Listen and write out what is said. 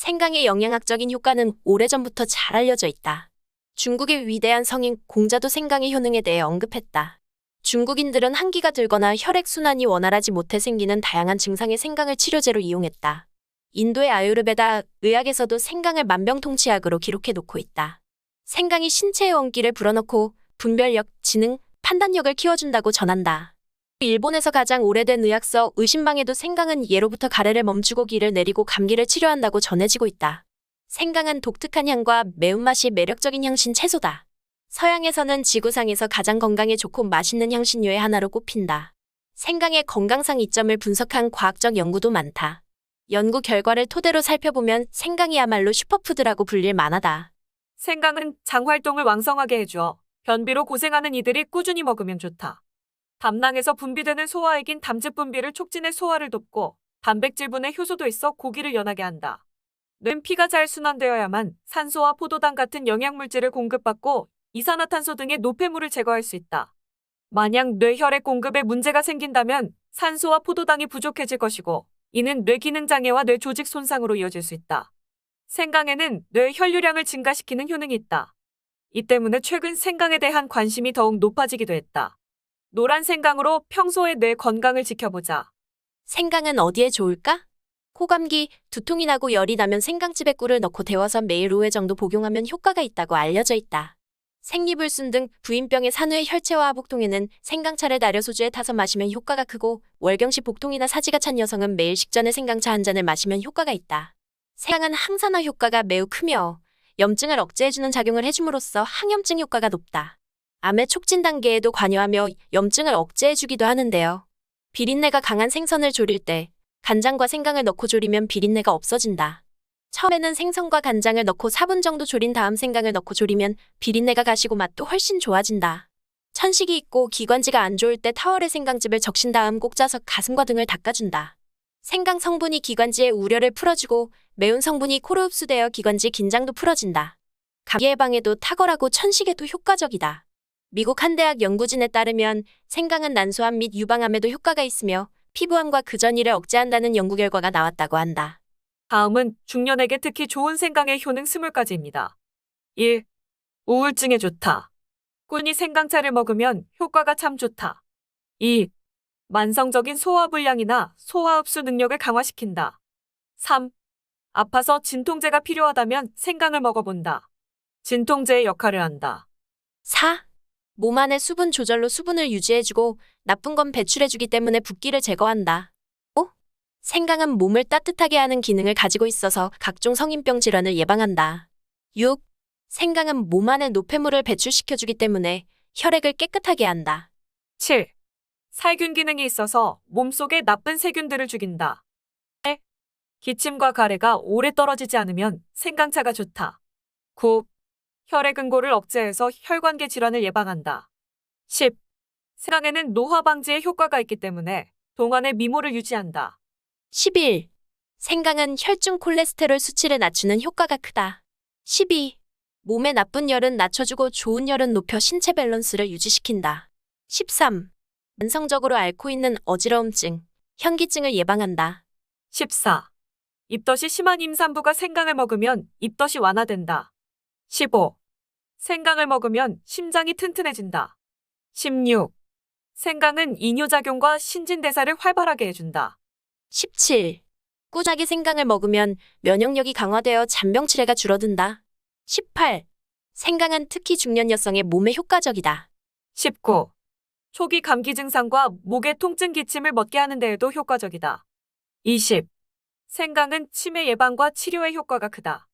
생강의 영양학적인 효과는 오래전부터 잘 알려져 있다. 중국의 위대한 성인 공자도 생강의 효능에 대해 언급했다. 중국인들은 한기가 들거나 혈액순환이 원활하지 못해 생기는 다양한 증상의 생강을 치료제로 이용했다. 인도의 아유르베다 의학에서도 생강을 만병통치약으로 기록해 놓고 있다. 생강이 신체의 원기를 불어넣고 분별력, 지능, 판단력을 키워준다고 전한다. 일본에서 가장 오래된 의학서 의신방에도 생강은 예로부터 가래를 멈추고 기를 내리고 감기를 치료한다고 전해지고 있다. 생강은 독특한 향과 매운맛이 매력적인 향신 채소다. 서양에서는 지구상에서 가장 건강에 좋고 맛있는 향신료의 하나로 꼽힌다. 생강의 건강상 이점을 분석한 과학적 연구도 많다. 연구 결과를 토대로 살펴보면 생강이야말로 슈퍼푸드라고 불릴 만하다. 생강은 장 활동을 왕성하게 해주어 변비로 고생하는 이들이 꾸준히 먹으면 좋다. 담낭에서 분비되는 소화액인 담즙 분비를 촉진해 소화를 돕고 단백질분해 효소도 있어 고기를 연하게 한다. 뇌는 피가 잘 순환되어야만 산소와 포도당 같은 영양물질을 공급받고 이산화탄소 등의 노폐물을 제거할 수 있다. 만약 뇌 혈액 공급에 문제가 생긴다면 산소와 포도당이 부족해질 것이고 이는 뇌 기능 장애와 뇌 조직 손상으로 이어질 수 있다. 생강에는 뇌 혈류량을 증가시키는 효능이 있다. 이 때문에 최근 생강에 대한 관심이 더욱 높아지기도 했다. 노란 생강으로 평소에 뇌 건강을 지켜보자. 생강은 어디에 좋을까? 코감기, 두통이 나고 열이 나면 생강즙에 꿀을 넣고 데워서 매일 5회 정도 복용하면 효과가 있다고 알려져 있다. 생리불순 등 부인병의 산후의 혈체화 복통에는 생강차를 나려 소주에 타서 마시면 효과가 크고 월경시 복통이나 사지가 찬 여성은 매일 식전에 생강차 한 잔을 마시면 효과가 있다. 생강은 항산화 효과가 매우 크며 염증을 억제해주는 작용을 해줌으로써 항염증 효과가 높다. 암의 촉진 단계에도 관여하며 염증을 억제해주기도 하는데요. 비린내가 강한 생선을 조릴 때 간장과 생강을 넣고 조리면 비린내가 없어진다. 처음에는 생선과 간장을 넣고 4분 정도 조린 다음 생강을 넣고 조리면 비린내가 가시고 맛도 훨씬 좋아진다. 천식이 있고 기관지가 안 좋을 때 타월에 생강즙을 적신 다음 꼭 짜서 가슴과 등을 닦아준다. 생강 성분이 기관지의 우려를 풀어주고 매운 성분이 코로 흡수되어 기관지 긴장도 풀어진다. 감기 예방에도 탁월하고 천식에도 효과적이다. 미국 한 대학 연구진에 따르면 생강은 난소암 및 유방암에도 효과가 있으며 피부암과 그 전이를 억제한다는 연구 결과가 나왔다고 한다. 다음은 중년에게 특히 좋은 생강의 효능 20가지입니다. 1. 우울증에 좋다. 꾼이 생강차를 먹으면 효과가 참 좋다. 2. 만성적인 소화불량이나 소화흡수 능력을 강화시킨다. 3. 아파서 진통제가 필요하다면 생강을 먹어본다. 진통제의 역할을 한다. 4. 몸 안의 수분 조절로 수분을 유지해주고 나쁜 건 배출해주기 때문에 붓기를 제거한다. 5. 생강은 몸을 따뜻하게 하는 기능을 가지고 있어서 각종 성인병 질환을 예방한다. 6. 생강은 몸 안의 노폐물을 배출시켜주기 때문에 혈액을 깨끗하게 한다. 7. 살균 기능이 있어서 몸속에 나쁜 세균들을 죽인다. 8. 기침과 가래가 오래 떨어지지 않으면 생강차가 좋다. 9. 혈액 응고를 억제해서 혈관계 질환을 예방한다. 10. 생강에는 노화 방지에 효과가 있기 때문에 동안의 미모를 유지한다. 11. 생강은 혈중 콜레스테롤 수치를 낮추는 효과가 크다. 12. 몸의 나쁜 열은 낮춰주고 좋은 열은 높여 신체 밸런스를 유지시킨다. 13. 만성적으로 앓고 있는 어지러움증, 현기증을 예방한다. 14. 입덧이 심한 임산부가 생강을 먹으면 입덧이 완화된다. 15. 생강을 먹으면 심장이 튼튼해진다. 16. 생강은 이뇨작용과 신진대사를 활발하게 해준다. 17. 꾸준하게 생강을 먹으면 면역력이 강화되어 잔병 치레가 줄어든다. 18. 생강은 특히 중년 여성의 몸에 효과적이다. 19. 초기 감기 증상과 목의 통증 기침을 멎게 하는 데에도 효과적이다. 20. 생강은 치매 예방과 치료에 효과가 크다.